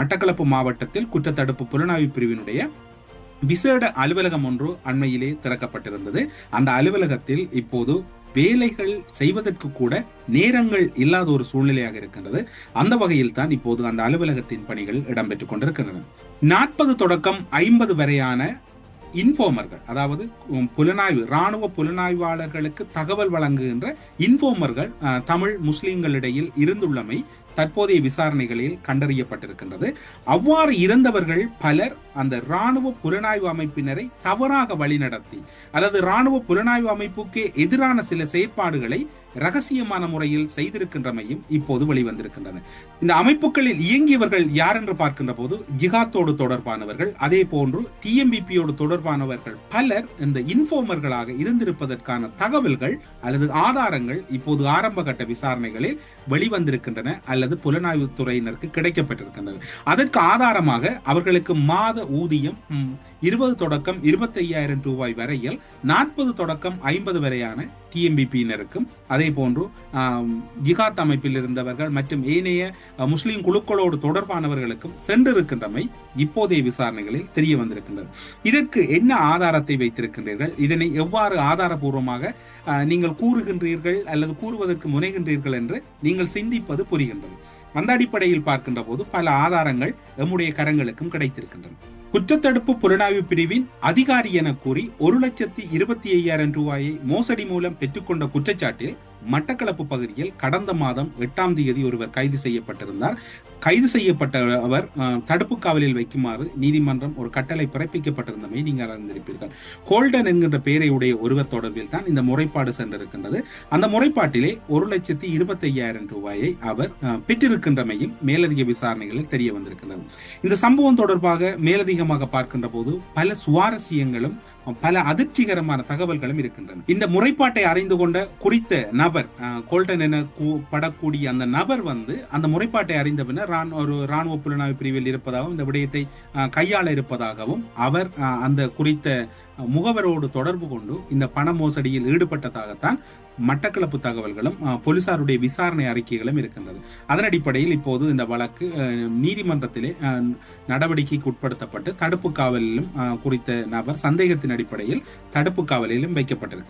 மட்டக்களப்பு மாவட்டத்தில் குற்றத்தடுப்பு புலனாய்வு பிரிவினுடைய விசேட அலுவலகம் ஒன்று அண்மையிலே திறக்கப்பட்டிருந்தது. அந்த அலுவலகத்தில் இப்போது வேலைகள் செய்வதற்கு கூட நேரங்கள் இல்லாத ஒரு சூழ்நிலையாக இருக்கின்றது. அந்த வகையில் தான் இப்போது அந்த அலுவலகத்தின் பணிகள் இடம்பெற்றுக் கொண்டிருக்கின்றன. நாற்பது தொடக்கம் ஐம்பது வரையான இன்ஃபார்மர்கள் அதாவது புலனாய்வு ராணுவ புலனாய்வாளர்களுக்கு தகவல் வழங்குகின்ற இன்ஃபார்மர்கள் தமிழ் முஸ்லீம்களிடையில் இருந்துள்ளமை தற்போதைய விசாரணைகளில் கண்டறியப்பட்டிருக்கின்றது. அவ்வாறு இருந்தவர்கள் பலர் அந்த ராணுவ புலனாய்வு அமைப்பினரை தவறாக வழிநடத்தி அல்லது ராணுவ புலனாய்வு அமைப்புக்கு எதிரான சில செயற்பாடுகளை ரகசியமான முறையில் செய்திருக்கின்றமையும் இப்போது வெளிவந்திருக்கின்றன. இந்த அமைப்புகளில் இயங்கியவர்கள் யார் என்று பார்க்கின்ற போது ஜிகாத்தோடு தொடர்பானவர்கள் அதே போன்று டிஎம்பிபியோடு தொடர்பானவர்கள் பலர் இந்த இன்ஃபார்மர்களாக இருந்திருப்பதற்கான தகவல்கள் அல்லது ஆதாரங்கள் இப்போது ஆரம்ப கட்ட விசாரணைகளில் வெளிவந்திருக்கின்றன அல்லது அல்லது துறையினருக்கு கிடைக்கப்பட்டிருக்கின்றன அதற்கு ஆதாரமாக அவர்களுக்கு மாத ஊதியம் இருபது தொடக்கம் இருபத்தி ஐயாயிரம் ரூபாய் வரையில் நாற்பது தொடக்கம் ஐம்பது வரையான டிஎம்பிபியினருக்கும் அதே போன்று ஜிகாத் அமைப்பில் இருந்தவர்கள் மற்றும் ஏனைய முஸ்லீம் குழுக்களோடு தொடர்பானவர்களுக்கும் சென்றிருக்கின்றமை இப்போதைய விசாரணைகளில் தெரிய வந்திருக்கின்றது இதற்கு என்ன ஆதாரத்தை வைத்திருக்கின்றீர்கள்? இதனை எவ்வாறு ஆதாரபூர்வமாக அஹ், நீங்கள் கூறுகின்றீர்கள் அல்லது கூறுவதற்கு முனைகின்றீர்கள் என்று நீங்கள் சிந்திப்பது புரிகின்றது. அந்த அடிப்படையில் பார்க்கின்ற போது பல ஆதாரங்கள் எம்முடைய கரங்களுக்கும் கிடைத்திருக்கின்றன. குற்றத்தடுப்பு புலனாய்வு பிரிவின் அதிகாரி என கூறி ஒரு லட்சத்தி இருபத்தி ஐயாயிரம் ரூபாயை மோசடி மூலம் பெற்றுக்கொண்ட குற்றச்சாட்டில் மட்டக்களப்பு பகுதியில் கடந்த மாதம் எட்டாம் தேதி ஒருவர் கைது செய்யப்பட்டிருந்தார். கைது செய்யப்பட்ட அவர் தடுப்பு காவலில் வைக்குமாறு நீதிமன்றம் ஒரு கட்டளை பிறப்பிக்கப்பட்டிருந்தமை நீங்கள் அறிந்திருப்பீர்கள். கோல்டன் என்கின்ற பெயரை உடைய ஒருவர் தொடர்பில் தான் இந்த முறைப்பாடு சென்றிருக்கின்றது. அந்த முறைப்பாட்டிலே ஒரு லட்சத்தி இருபத்தி ஐயாயிரம் ரூபாயை அவர் அஹ், பெற்றிருக்கின்றமையும் மேலதிக விசாரணைகளில் தெரிய வந்திருக்கின்றது. இந்த சம்பவம் தொடர்பாக மேலதிகமாக பார்க்கின்ற போது பல சுவாரஸ்யங்களும் பல அதிர்ச்சிகரமான தகவல்களும் இருக்கின்றன. இந்த முறைப்பாட்டை அறிந்து கொண்ட குறித்த நபர் நபர் கோல்டன் என கூ- படக்கூடிய அந்த நபர் வந்து அந்த முறைப்பாட்டை அறிந்த பின்னர் ஒரு இராணுவ புலனாய்வு பிரிவில் இருப்பதாகவும் இந்த விடயத்தை கையாள இருப்பதாகவும் அவர் அந்த குறித்த முகவரோடு தொடர்பு கொண்டு இந்த பண மோசடியில் ஈடுபட்டதாகத்தான் மட்டக்களப்பு தகவல்களும் போலீசாருடைய விசாரணை அறிக்கைகளும் இருக்கின்றது. அதன் அடிப்படையில் இப்போது இந்த வழக்கு நீதிமன்றத்திலே நடவடிக்கைக்கு உட்படுத்தப்பட்டு தடுப்பு காவலிலும் குறித்த நபர் சந்தேகத்தின் அடிப்படையில் தடுப்பு காவலிலும் வைக்கப்பட்டிருக்கிறது.